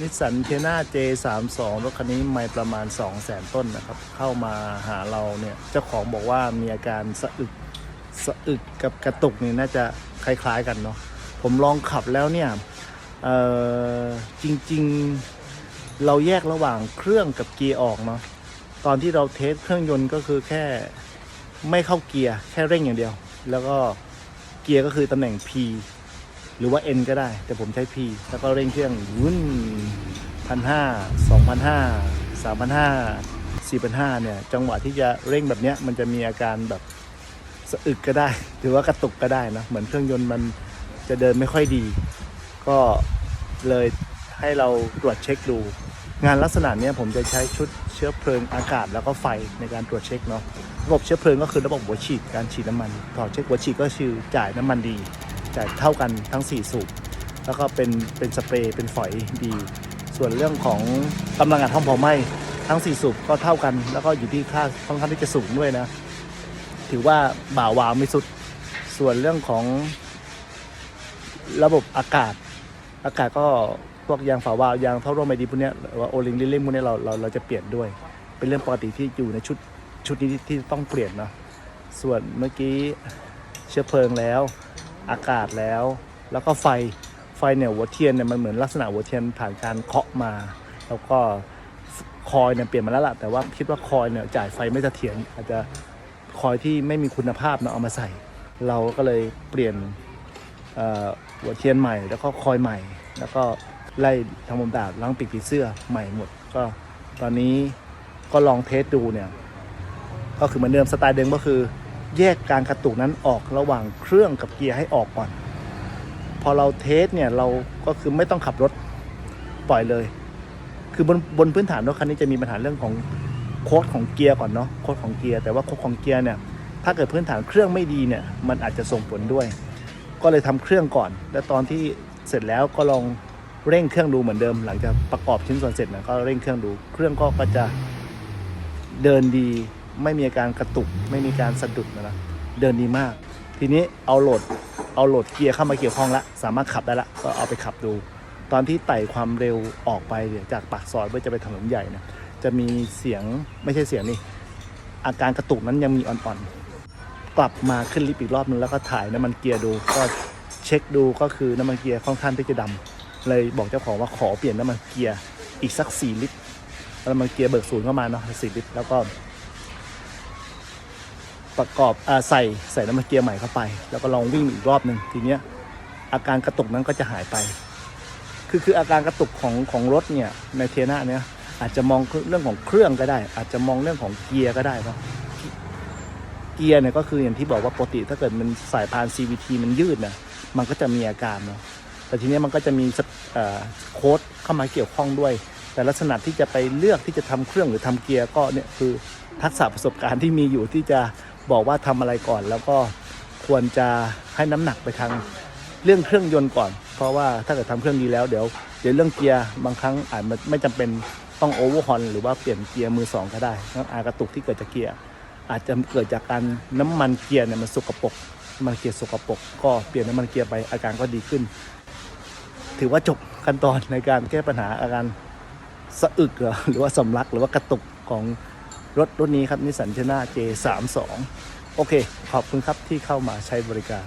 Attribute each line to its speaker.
Speaker 1: นิสสันเทน่า J32 รถคันนี้ไม่ประมาณ 2 0 0 0 0 0ต้นนะครับ เข้ามาหาเราเนี่ย เจ้าของบอกว่ามีอาการสะอึกสะอึกกับกระตุกนี่น่าจะคล้ายๆกันเนาะผมลองขับแล้วเนี่ยเออจริงๆเราแยกระหว่างเครื่องกับเกียร์ออกเนาะตอนที่เราเทสเครื่องยนต์ก็คือแค่ไม่เข้าเกียร์แค่เร่งอย่างเดียว แล้วก็เกียร์ก็คือตำแหน่ง P หรือว่า N ก็ได้ แต่ผมใช้ P แล้วก็เร่งเครื่องวุ่น พันห้าสองพันห้าสามพันห้าสี่พันห้าเนี่ย จังหวะที่จะเร่งแบบเนี้ยมันจะมีอาการแบบสะอึกก็ได้ หรือว่ากระตุกก็ได้นะ เหมือนเครื่องยนต์มันจะเดินไม่ค่อยดี ก็เลยให้เราตรวจเช็คดู งานลักษณะเนี้ยผมจะใช้ชุดเชื้อเพลิงอากาศแล้วก็ไฟในการตรวจเช็คเนาะระบบเชื้อเพลิงก็คือระบบหัวฉีดการฉีดน้ำมันถอดเช็คหัวฉีดก็คือจ่ายน้ำมันดีจ่ายเท่ากันทั้ง 4 สูบแล้วก็เป็นเป็นสเปรย์เป็นฝอยดี ส่วนเรื่องของกำลังอัดห้องเผาไหม้ทั้ง 4 สูบก็เท่ากัน แล้วก็อยู่ที่ค่าค่อนข้างที่จะสูงด้วยนะ ถือว่าบ่าววาวไม่สุด ส่วนเรื่องของระบบอากาศ อากาศก็พวกยางฝาวาวยางท่อร่วมไอดีพวกนี้หรือว่าโอลิงลิลลิ่พวกนี้เราเราเราจะเปลี่ยนด้วย เป็นเรื่องปกติที่อยู่ในชุดชุดนี้ที่ที่ต้องเปลี่ยนเนาะส่วนเมื่อกี้เชื้อเพลิงแล้ว อากาศแล้ว แล้วก็ไฟ ไฟเนี่ยหัวเทียนเนี่ยมันเหมือนลักษณะหัวเทียนผ่านการเคาะมา แล้วก็คอยเนี่ยเปลี่ยนมาแล้วล่ะแต่ว่าคิดว่าคอยเนี่ยจ่ายไฟไม่เสถียรอาจจะคอยที่ไม่มีคุณภาพเนาะเอามาใส่ เราก็เลยเปลี่ยนหัวเทียนใหม่ แล้วก็คอยใหม่ แล้วก็ไล่ทำมุมดาบล้างปีกผีเสื้อใหม่หมด ก็ตอนนี้ก็ลองเทสดูเนี่ยก็คือเหมือนเดิมสไตล์เดิมก็คือ แยกการกระตุกนั้นออกระหว่างเครื่องกับเกียร์ให้ออกก่อน พอเราเทสเนี่ยเราก็คือไม่ต้องขับรถปล่อยเลย คือบนบนพื้นฐานรถคันนี้จะมีปัญหาเรื่องของโค้ดของเกียร์ก่อนเนาะโค้ดของเกียร์แต่ว่าโค้ดของเกียร์เนี่ยถ้าเกิดพื้นฐานเครื่องไม่ดีเนี่ยมันอาจจะส่งผลด้วย ก็เลยทำเครื่องก่อน แล้วตอนที่เสร็จแล้วก็ลองเร่งเครื่องดูเหมือนเดิม หลังจากประกอบชิ้นส่วนเสร็จนะก็เร่งเครื่องดู เครื่องก็ก็จะเดินดี ไม่มีอาการกระตุก ไม่มีการสะดุดนะเดินดีมาก ทีนี้เอาโหลดเอาโหลดเกียร์เข้ามาเกี่ยวข้องแล้วสามารถขับได้ละก็เอาไปขับดู ตอนที่ไต่ความเร็วออกไปเนี่ยจากปากซอยเพื่อจะไปถนนใหญ่เนี่ยจะมีเสียงไม่ใช่เสียงนี่อาการกระตุกนั้นยังมีอ่อนๆ กลับมาขึ้นลิฟต์อีกรอบนึงแล้วก็ถ่ายน้ำมันเกียร์ดูก็เช็คดูก็คือน้ำมันเกียร์ค่อนข้างที่จะดำเลยบอกเจ้าของว่าขอเปลี่ยนน้ำมันเกียร์อีกสักสี่ลิตรน้ำมันเกียร์เบิกศูนย์เข้ามาเนาะสี่ลิตรแล้วก็ ประกอบอใส่ใส่น้ำมันเกียร์ใหม่เข้าไป แล้วก็ลองวิ่งอีกรอบหนึ่งทีเนี้ยอาการกระตุกนั้นก็จะหายไป คือคืออาการกระตุกของของรถเนี่ยในเทน่าเนี่ยอาจจะมองเรื่องของเครื่องก็ได้ อาจจะมองเรื่องของเกียร์ก็ได้เนาะเกียร์เนี่ยก็คืออย่างที่บอกว่าปกติถ้าเกิดมันสายพาน CVT มันยืดนะมันก็จะมีอาการเนาะแต่ทีเนี้ยมันก็จะมีสเอ่อโค้ดเข้ามาเกี่ยวข้องด้วย แต่ลักษณะที่จะไปเลือกที่จะทำเครื่องหรือทำเกียร์ก็เนี่ยคือทักษะประสบการณ์ที่มีอยู่ที่จะบอกว่าทำอะไรก่อน แล้วก็ควรจะให้น้ำหนักไปทางเรื่องเครื่องยนต์ก่อน เพราะว่าถ้าเกิดทำเครื่องดีแล้วเดี๋ยวเดี๋ยวเรื่องเกียร์บางครั้งอาจไม่จำเป็นต้องโอเวอร์ฮอนหรือว่าเปลี่ยนเกียร์มือสองก็ได้ทั้งอากระตุกที่เกิดจากเกียร์อาจจะเกิดจากการน้ำมันเกียร์เนี่ยมันสกปรกมันเกียร์สกปรกก็เปลี่ยนน้ำมันเกียร์ไปอาการก็ดีขึ้น ถือว่าจบขั้นตอนในการแก้ปัญหาอาการ สะอึกหรอหรือว่าสำลักหรือว่ากระตุกของรถรุ่นนี้ครับนิสสันเชนะ J32 โอเค ขอบคุณครับที่เข้ามาใช้บริการ